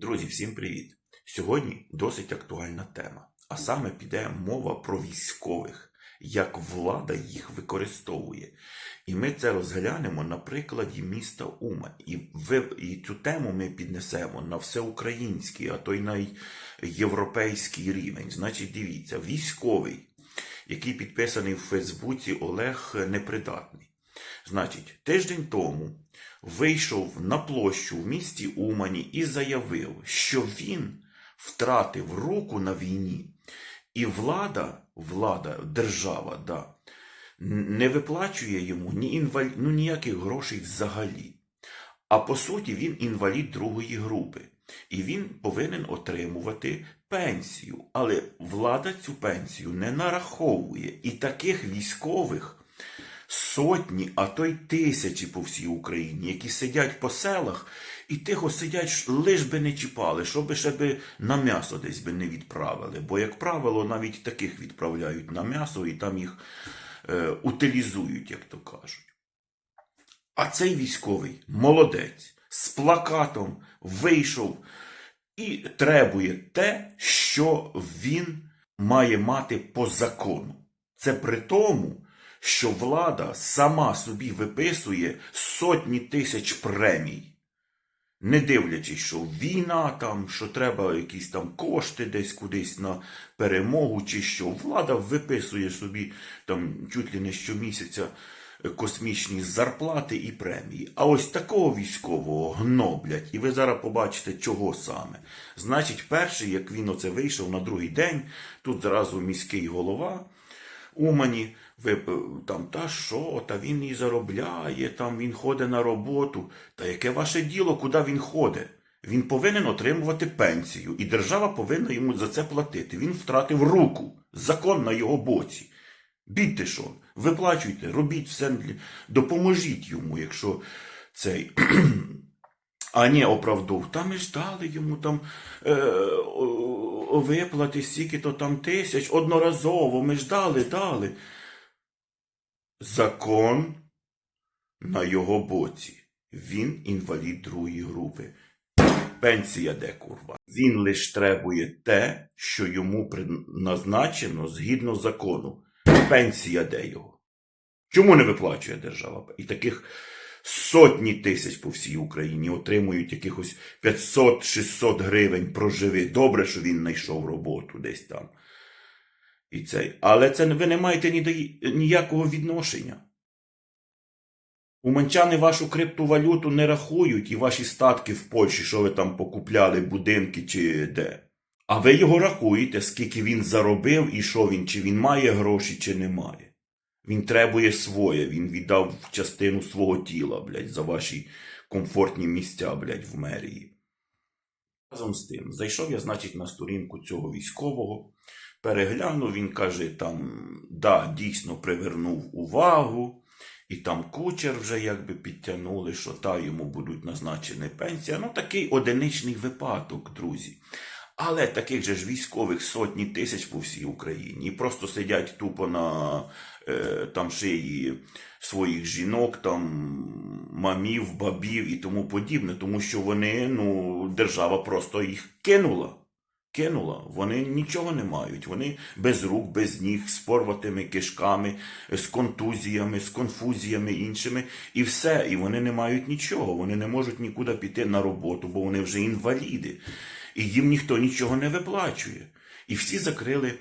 Друзі, всім привіт! Сьогодні досить актуальна тема, а саме піде мова про військових, як влада їх використовує. І ми це розглянемо на прикладі міста Ума. І, ви, і цю тему ми піднесемо на всеукраїнський, а то й на європейський рівень. Значить, дивіться, військовий, який підписаний в Фейсбуці Олег Непридатний. Значить, тиждень тому вийшов на площу в місті Умані і заявив, що він втратив руку на війні, і влада, влада, держава, да, не виплачує йому ні інвалід, ну, ніяких грошей взагалі. А по суті, він інвалід другої групи. І він повинен отримувати пенсію. Але влада цю пенсію не нараховує. І таких військових сотні, а то й тисячі по всій Україні, які сидять по селах і тихо сидять, лиш би не чіпали, щоб ще би на м'ясо десь би не відправили. Бо, як правило, навіть таких відправляють на м'ясо і там їх е, утилізують, як то кажуть. А цей військовий молодець з плакатом вийшов і требує те, що він має мати по закону. Це при тому, що влада сама собі виписує сотні тисяч премій. Не дивлячись, що війна там, що треба якісь там кошти десь кудись на перемогу, чи що влада виписує собі там чуть ли не щомісяця космічні зарплати і премії. А ось такого військового гноблять, і ви зараз побачите, чого саме. Значить, перший, як він оце вийшов на другий день, тут зразу міський голова. Умані, е, там, та що, та він і заробляє, там він ходить на роботу. Та яке ваше діло, куди він ходить? Він повинен отримувати пенсію, і держава повинна йому за це платити. Він втратив руку, закон на його боці. Бідьте що, виплачуйте, робіть все, допоможіть йому, якщо цей. А ні, оправдов, та ми ж йому там е, виплати стільки-то там тисяч, одноразово, ми ж дали, дали. Закон на його боці. Він інвалід другої групи. Пенсія де курва. Він лиш требує те, що йому назначено згідно закону. Пенсія де його. Чому не виплачує держава? І таких сотні тисяч по всій Україні отримують якихось 500-600 гривень проживи. Добре, що він знайшов роботу десь там. І цей. Але це ви не маєте ні до- ніякого відношення. Уманчани вашу криптовалюту не рахують і ваші статки в Польщі, що ви там покупляли, будинки чи де. А ви його рахуєте, скільки він заробив і що він, чи він має гроші, чи не має. Він требує своє, він віддав частину свого тіла, блядь, за ваші комфортні місця, блядь, в мерії. Разом з тим, зайшов я, значить, на сторінку цього військового, переглянув, він каже, там, да, дійсно привернув увагу, і там кучер вже якби підтягнули, що та йому будуть назначені пенсія. Ну, такий одиничний випадок, друзі. Але таких же ж військових сотні тисяч по всій Україні. І просто сидять тупо на е, там шиї своїх жінок, там мамів, бабів і тому подібне, тому що вони, ну, держава просто їх кинула. Кинула, вони нічого не мають. Вони без рук, без ніг, з порватими кишками, з контузіями, з конфузіями іншими, і все. І вони не мають нічого. Вони не можуть нікуди піти на роботу, бо вони вже інваліди. І їм ніхто нічого не виплачує. І всі закрили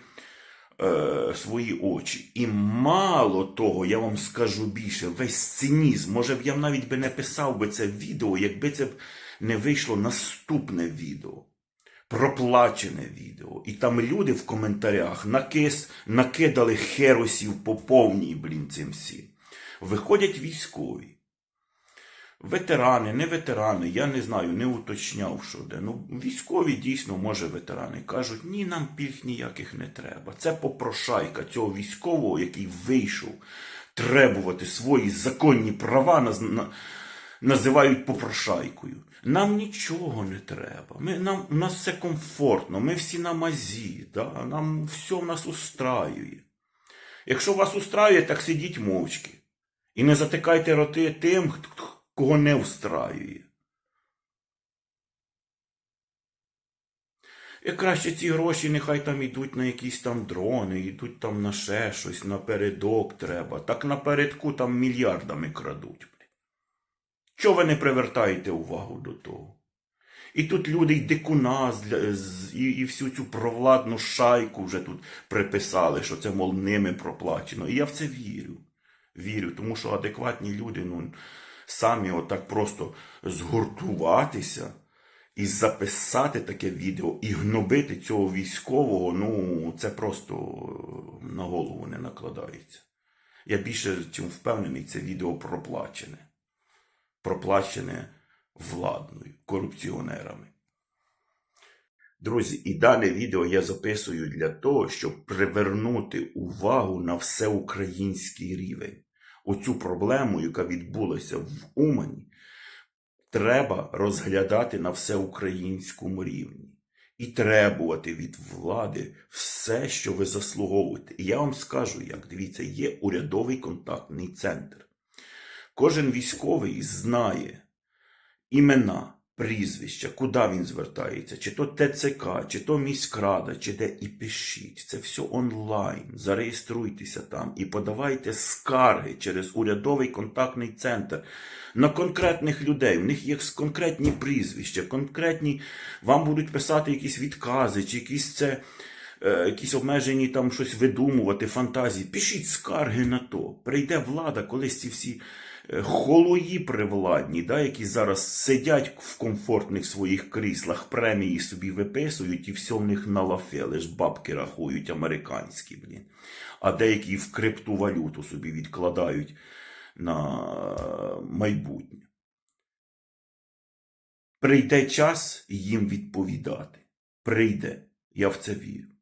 е, свої очі. І мало того, я вам скажу більше, весь цинізм, може б я навіть би не писав би це відео, якби це б не вийшло наступне відео. Проплачене відео. І там люди в коментарях накис, накидали херосів по повній, блін, цим всім. Виходять військові. Ветерани, не ветерани, я не знаю, не уточняв, що де. Ну, військові дійсно, може, ветерани кажуть, ні, нам пільг ніяких не треба. Це попрошайка цього військового, який вийшов требувати свої законні права, на- називають попрошайкою. Нам нічого не треба. Ми, нам, у нас все комфортно, ми всі на мазі, да? нам все нас устраює. Якщо вас устраює, так сидіть мовчки. І не затикайте роти тим, кого не встраює. І краще ці гроші нехай там йдуть на якісь там дрони, йдуть там на ще щось, напередок треба. Так напередку там мільярдами крадуть. Чого ви не привертаєте увагу до того? І тут люди й дикуна і, і всю цю провладну шайку вже тут приписали, що це, мов, ними проплачено. І я в це вірю. Вірю, тому що адекватні люди, ну, самі отак просто згуртуватися і записати таке відео, і гнобити цього військового, ну, це просто е, на голову не накладається. Я більше чим впевнений, це відео проплачене. Проплачене владною, корупціонерами. Друзі, і дане відео я записую для того, щоб привернути увагу на всеукраїнський рівень. Оцю проблему, яка відбулася в Умані, треба розглядати на всеукраїнському рівні і требувати від влади все, що ви заслуговуєте. І я вам скажу, як дивіться, є урядовий контактний центр. Кожен військовий знає імена, прізвища, куди він звертається, чи то ТЦК, чи то міськрада, чи де і пишіть. Це все онлайн. Зареєструйтеся там і подавайте скарги через урядовий контактний центр на конкретних людей. В них є конкретні прізвища, конкретні вам будуть писати якісь відкази, чи якісь це. е, Якісь обмежені там щось видумувати, фантазії. Пишіть скарги на то. Прийде влада, колись ці всі холої привладні, да, які зараз сидять в комфортних своїх кріслах, премії собі виписують і все в них на лафе, лиш бабки рахують американські, блін. А деякі в криптовалюту собі відкладають на майбутнє. Прийде час їм відповідати. Прийде. Я в це вірю.